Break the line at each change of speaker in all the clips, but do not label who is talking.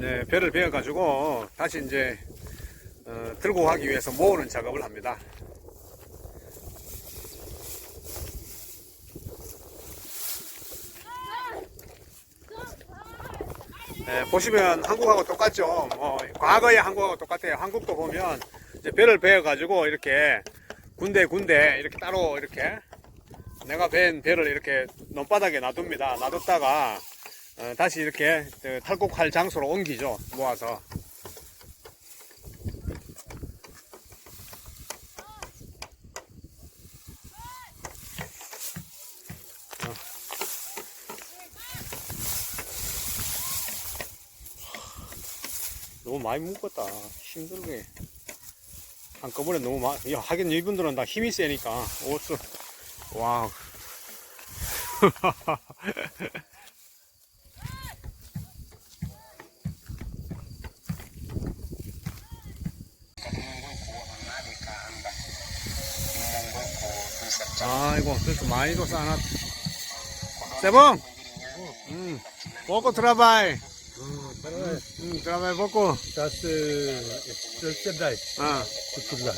네, 배를 베어 가지고 다시 이제 어, 들고 가기 위해서 모으는 작업을 합니다. 네, 보시면 한국하고 똑같죠. 뭐, 과거의 한국하고 똑같아요. 한국도 보면 이제 배를 베어 가지고 이렇게 군데 군데 이렇게 따로 이렇게 내가 벤 배를 이렇게 논바닥에 놔둡니다. 놔뒀다가 어, 다시 이렇게 그 탈곡할 장소로 옮기죠. 모아서. 어. 너무 많이 묶었다. 힘들게. 한꺼번에 너무 많이, 야, 하긴 이분들은 다 힘이 세니까, 옷을, 와우. 아이고, 그래서 많이도 쌓아놨. 세봉! 응, 먹고 들어봐이. 응, 들어봐이 먹고.
C'est d'ail.
아.
C'est tout là.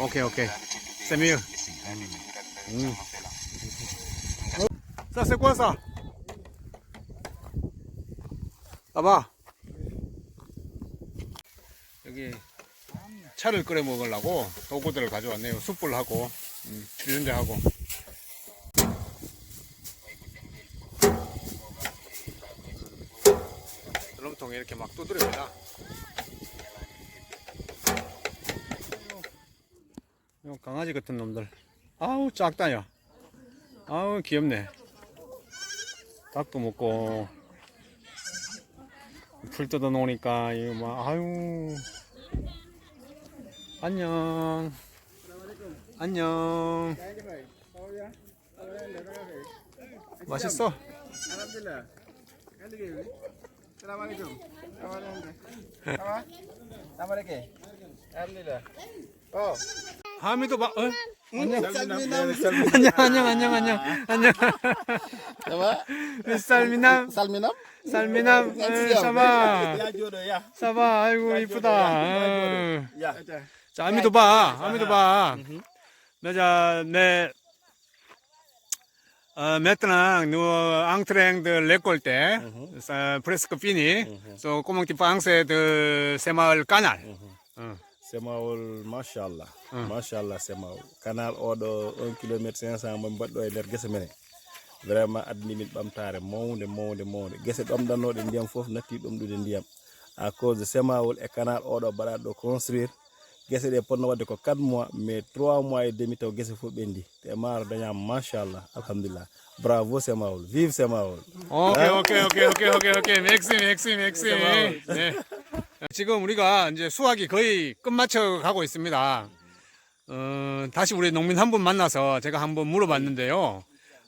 오케이, 오케이. 세미유. 응. 자, 세꼬아사. 봐봐. 여기 차를 끓여 먹으려고 도구들을 가져왔네요. 숯불하고, 음, 주전자하고. 드럼통에 이렇게 막 두드립니다. 요 강아지 같은 놈들. 아우 작다 야. 아우 귀엽네. 닭도 먹고 풀 뜯어 놓으니까 이거 막 아유 안녕 안녕 맛있어.
Oh.
하미도 봐 어? 안녕
Salminam.
안녕 안녕 안녕 안녕 안녕
Apa?
쌀미남
Salminam?
쌀미남 에, 사바
Ya jodoh ya.
사바 아이고 이쁘다 어.
Ya.
자, 아미도 봐, 아미도 봐. 내가 내 uh, train de récolter ça, presque fini. So comment tu penses de Semal Canal?
semawol machallah
ah.
machallah semawo canal oɗo 1 kilométre 500 momi mbaɗɗo e nder guese menen vraiment addani min ɓamtare mawde mawde mawde guese ɗomɗannoɗe ndiyam foof natti ɗomɗude ndiyam. À cause de semawol e canal oɗo mbaɗaɗo ɗo construire guese ɗe ponno wadde ko 4 mois mais 3 mois e demi taw guese fof ɓendi te maaro dañama machallah alhamdulillah. Bravo semawol vive semawol.
Ok ok ok ok ok. Ok merci merci. Merci 지금 우리가 이제 수확이 거의 끝마쳐 가고 있습니다. 어, 다시 우리 농민 한 분 만나서 제가 한번 물어봤는데요.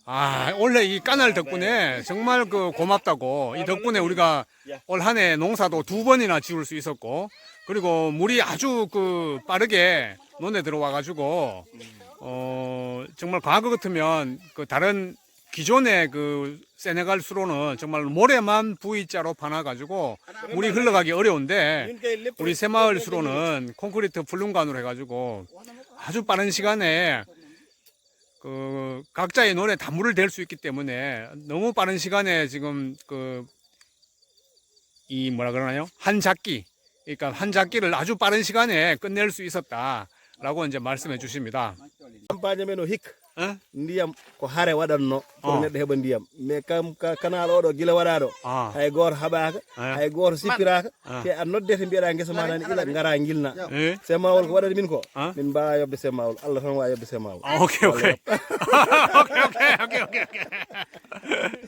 아, 원래 이 까날 덕분에 정말 그 고맙다고. 이 덕분에 우리가 올 한 해 농사도 두 번이나 지을 수 있었고, 그리고 물이 아주 그 빠르게 논에 들어와 가지고, 어, 정말 과거 같으면 그 다른 기존의 그 세네갈 수로는 정말 모래만 V자로 파놔가지고 물이 흘러가기 어려운데 우리 새마을 수로는 콘크리트 불륜관으로 해가지고 아주 빠른 시간에 그 각자의 논에 다 물을 댈 수 있기 때문에 너무 빠른 시간에 지금 그 이 뭐라 그러나요 한 작기 그러니까 한 작기를 아주 빠른 시간에 끝낼 수 있었다라고 이제 말씀해 주십니다. 어?
ndiyam ko haare waɗatno pour
Oh.
neɗɗo heɓa ndiyam mais kam ka canal oɗo guila waɗaɗo
아,
hay goto haɓaka
Ah.
hay goto sippiraka
Ah.
te a noddete mbiyeɗa guesa ma nani ila gara guilna
예?
semawol ko waɗani min ko
Ah.
min mbawa yobde semawol allah tan wawi yobde
아, 오케이, 오케이. 오케이, 오케이, 오케이, 오케이, 오케이.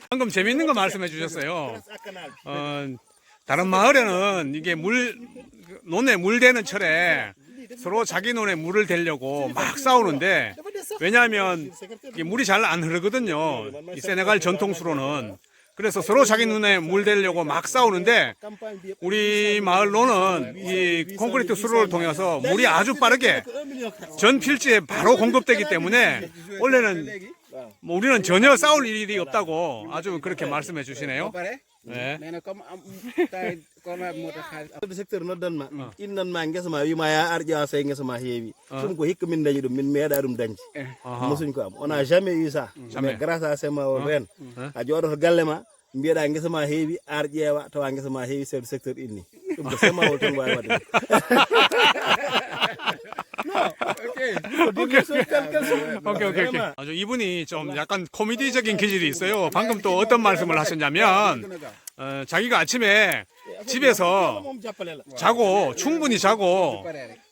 방금 재밌는 거 말씀해 주셨어요. 어, 다른 마을에는 이게 물, 논에 물 대는 철에 서로 자기 논에 물을 대려고 막 싸우는데 왜냐하면 물이 잘 안 흐르거든요. 이 세네갈 전통수로는. 그래서 서로 자기 눈에 물 대려고 막 싸우는데 우리 마을로는 이 콘크리트 수로를 통해서 물이 아주 빠르게 전 필지에 바로 공급되기 때문에 원래는 뭐 우리는 전혀 싸울 일이 없다고 아주 그렇게 말씀해 주시네요. 네.
nee na comme am tay comme moo tax xaalis
de secteur noddanma innanma guesa ma wima ya ar ƴeewa so guesa ma heewi ɗum ko hikka min dañi ɗum min meeɗa ɗum dañde
Aha.
musuñ ko am on a jamais eu ça mais grâce à sema o ren a jooɗoto galle ma mbiyeɗa guesa ma heewi ar ƴeewa tawa guesa ma heewi chef de secteur inni ɗum ko sema o tan wawi wadde
오케이 오케이 오케이. 아주 이분이 좀 약간 코미디적인 기질이 있어요. 방금 또 어떤 말씀을 하셨냐면 어, 자기가 아침에 집에서 자고 충분히 자고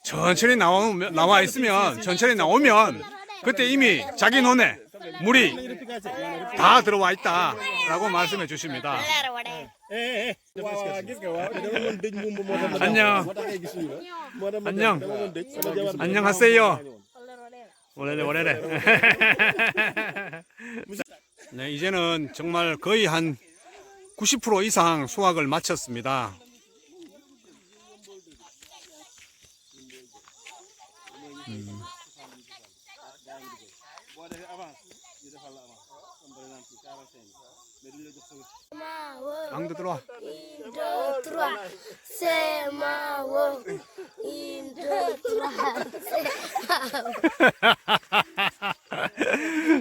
천천히 나와 나와 있으면 천천히 나오면 그때 이미 자기 눈에 물이 다 들어와 있다라고 말씀해 주십니다. 안녕. 안녕. 안녕하세요. 오래래 오래래. 네, 이제는 정말 거의 한 90% 이상 수확을 마쳤습니다. 앙도 들어와.
wow. Une, deux, trois, c'est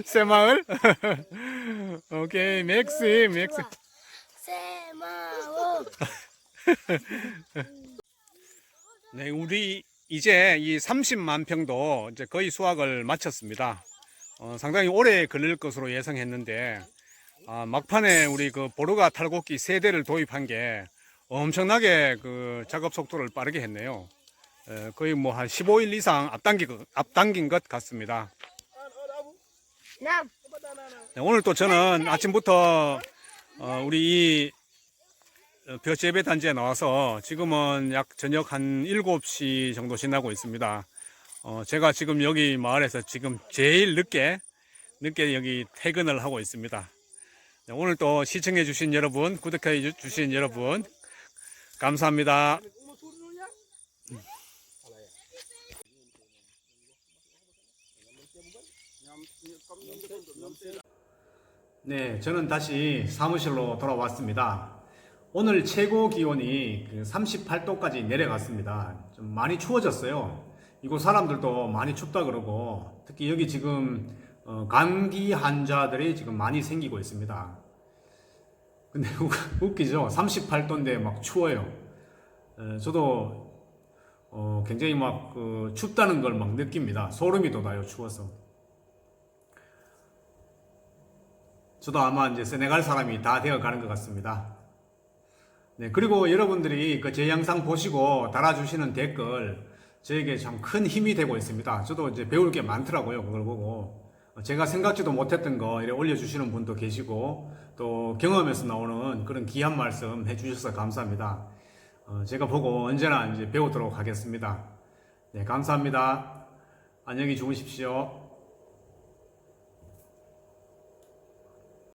새마을. 오케이, 맥스, 맥스.
wow.
네, 우리 이제 이 30만 평도 이제 거의 수확을 마쳤습니다. 어, 상당히 오래 걸릴 것으로 예상했는데 아, 막판에 우리 그 보르가 탈곡기 세 대를 도입한 게 엄청나게 그 작업 속도를 빠르게 했네요. 에, 거의 뭐 한 15일 이상 앞당기, 앞당긴 것 같습니다. 네, 오늘 또 저는 아침부터 어, 우리 이 어, 벼재배 단지에 나와서 지금은 약 저녁 한 7시 정도 지나고 있습니다. 어, 제가 지금 여기 마을에서 지금 제일 늦게 늦게 여기 퇴근을 하고 있습니다. 네, 오늘 또 시청해 주신 여러분, 구독해 주- 주신 여러분 감사합니다. 네, 저는 다시 사무실로 돌아왔습니다. 오늘 최고 기온이 38도까지 내려갔습니다. 좀 많이 추워졌어요. 이곳 사람들도 많이 춥다 그러고 특히 여기 지금 어, 감기 환자들이 지금 많이 생기고 있습니다. 근데 웃- 웃기죠? 38도인데 막 추워요. 에, 저도 어, 굉장히 막 그 춥다는 걸 막 느낍니다. 소름이 돋아요, 추워서. 저도 아마 이제 세네갈 사람이 다 되어 가는 것 같습니다. 네, 그리고 여러분들이 그 제 영상 보시고 달아주시는 댓글 저에게 참 큰 힘이 되고 있습니다. 저도 이제 배울 게 많더라고요. 그걸 보고. 어, 제가 생각지도 못했던 거 이렇게 올려주시는 분도 계시고 또 경험에서 나오는 그런 귀한 말씀 해주셔서 감사합니다. 어, 제가 보고 언제나 이제 배우도록 하겠습니다. 네, 감사합니다. 안녕히 주무십시오.